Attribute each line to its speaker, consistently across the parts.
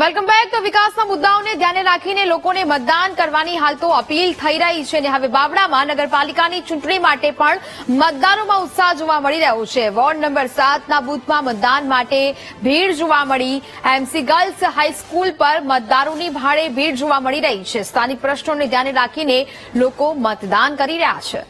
Speaker 1: Welcome back તો વિકાસના મુદ્દાઓને ધ્યાને રાખીને લોકોને મતદાન કરવાની હાલ તો અપીલ થઈ રહી છે અને હવે બાવડામાં નગરપાલિકાની ચૂંટણી માટે પણ મતદારોમાં ઉત્સાહ જોવા મળી રહ્યો છે. વોર્ડ નંબર સાતના બૂથમાં મતદાન માટે ભીડ જોવા મળી. એમસી ગર્લ્સ હાઈસ્કૂલ પર મતદારોની ભારે ભીડ જોવા મળી રહી છે. સ્થાનિક પ્રશ્નોને ધ્યાને રાખીને લોકો મતદાન કરી રહ્યા છે.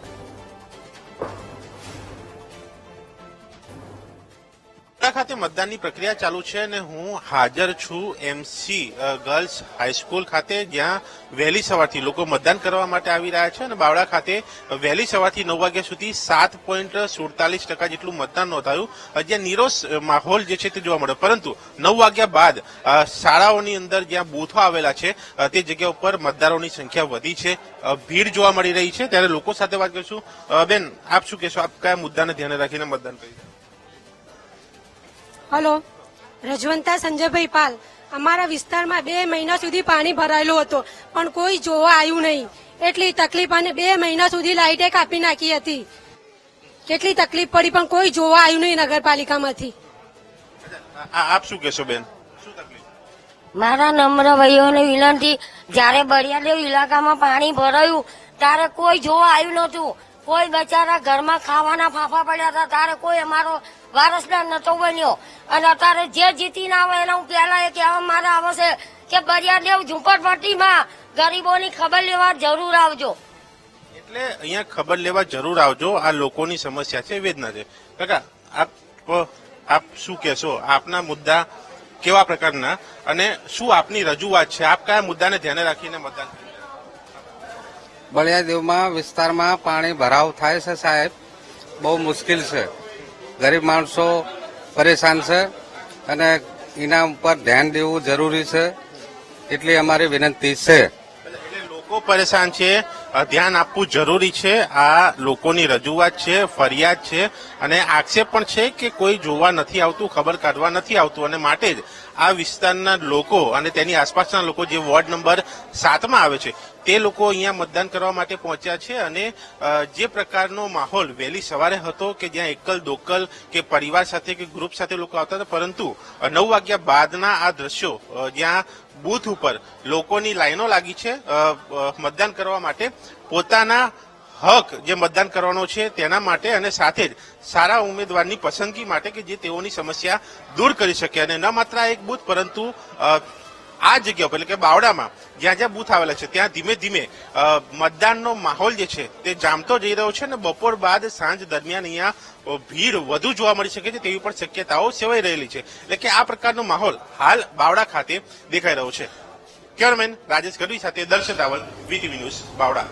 Speaker 2: વડોદરા ખાતે મતદાનની પ્રક્રિયા ચાલુ છે અને હું હાજર છું એમસી ગર્લ્સ હાઈસ્કૂલ ખાતે, જ્યાં વહેલી સવારથી લોકો મતદાન કરવા માટે આવી રહ્યા છે અને બાવળા ખાતે વહેલી સવારથી નવ વાગ્યા સુધી સાત પોઈન્ટ સુડતાલીસ ટકા જેટલું મતદાન નોંધાયું. જ્યાં નિરોષ માહોલ જે છે તે જોવા મળ્યો. પરંતુ નવ વાગ્યા બાદ શાળાઓની અંદર જ્યાં બૂથો આવેલા છે તે જગ્યા ઉપર મતદારોની સંખ્યા વધી છે. ભીડ જોવા મળી રહી છે. ત્યારે લોકો સાથે વાત કરીશું. બેન, આપ શું કહેશો? આપ કયા મુદ્દાને ધ્યાને રાખીને મતદાન કર્યું
Speaker 3: હલો રજવંતા સંજયભાઈ પાલ અમારા વિસ્તારમાં બે મહિના સુધી પાણી ભરાયેલું હતું પણ કોઈ જોવા આવ્યું નહીં. એટલી તકલીફ અને બે મહિના સુધી લાઇટે કાપી નાખી હતી. કેટલી તકલીફ પડી પણ કોઈ જોવા આવ્યું નહીં નગરપાલિકામાંથી.
Speaker 2: આપ શું કહેશો બેન? શું તકલીફ?
Speaker 4: મારા નમ્ર ભાઈઓને વિનંતી જ્યારે બરિયાદેવ ઇલાકામાં પાણી ભરાયું ત્યારે કોઈ જોવા આવ્યું નહોતું. કોઈ બચારા ઘરમાં ખાવાના ફાફા પડ્યા હતા, તારે કોઈ અમારો વારસદાર નતો બન્યો. અને અત્યારે જે જીતીને આવે એના હું પહેલા એ કહેવા મારા આવે છે કે બળિયાદેવ ઝુંપડપટ્ટીમાં ગરીબોની ખબર લેવા જરૂર આવજો.
Speaker 2: એટલે અહીંયા ખબર લેવા જરૂર આવજો, આ લોકોની સમસ્યા છે, વેદના છે. કાકા, આપ આપ શું કહેશો? આપના મુદ્દા કેવા પ્રકારના? અને શું આપની રજૂઆત છે? આપ કયા મુદ્દાને ધ્યાને રાખીને મતદાન?
Speaker 5: બળિયાદેવમાં વિસ્તારમાં પાણી ભરાવ થાય છે સાહેબ. બહુ મુશ્કેલ છે. ગરીબ માણસો પરેશાન છે અને એના ઉપર ધ્યાન દેવું જરૂરી છે. એટલી અમારી વિનંતી છે.
Speaker 2: લોકો પરેશાન છે. ધ્યાન આપવું જરૂરી છે. આ લોકોની રજૂઆત છે, ફરિયાદ છે અને આક્ષેપ પણ છે કે કોઈ જોવા નથી આવતું, ખબર કાઢવા નથી આવતું અને માટે જ આ વિસ્તારના લોકો અને તેની આસપાસના લોકો જે વોર્ડ નંબર સાતમાં આવે છે, તે લોકો અહીંયા મતદાન કરવા માટે પહોંચ્યા છે અને જે પ્રકારનો માહોલ વહેલી સવારે હતો કે જ્યાં એકલ દોકલ કે પરિવાર સાથે કે ગ્રુપ સાથે લોકો આવતા હતા, પરંતુ નવ વાગ્યા બાદના આ દ્રશ્યો જ્યાં બૂથ ઉપર લોકોની લાઈનો લાગી છે મતદાન કરવા માટે પોતાના હક જે મતદાન કરવાનો છે તેના માટે અને સાથે જ સારા ઉમેદવારની પસંદગી માટે કે જે તેઓની સમસ્યા દૂર કરી શકે. અને ન માત્ર એક બૂથ, પરંતુ આ જગ્યા એટલે કે બાવડામાં જ્યાં જ્યાં બૂથ આવેલા છે, ત્યાં ધીમે ધીમે મતદાનનો માહોલ જે છે તે જામતો જઈ રહ્યો છે અને બપોર બાદ સાંજ દરમિયાન અહીંયા ભીડ વધુ જોવા મળી શકે છે તેવી પણ શક્યતાઓ સેવાઈ રહેલી છે. એટલે કે આ પ્રકારનો માહોલ હાલ બાવડા ખાતે દેખાઈ રહ્યો છે. કેમેરામેન રાજેશ ગઢવી સાથે દર્શન રાવલ વીટીવી ન્યૂઝ બાવડા.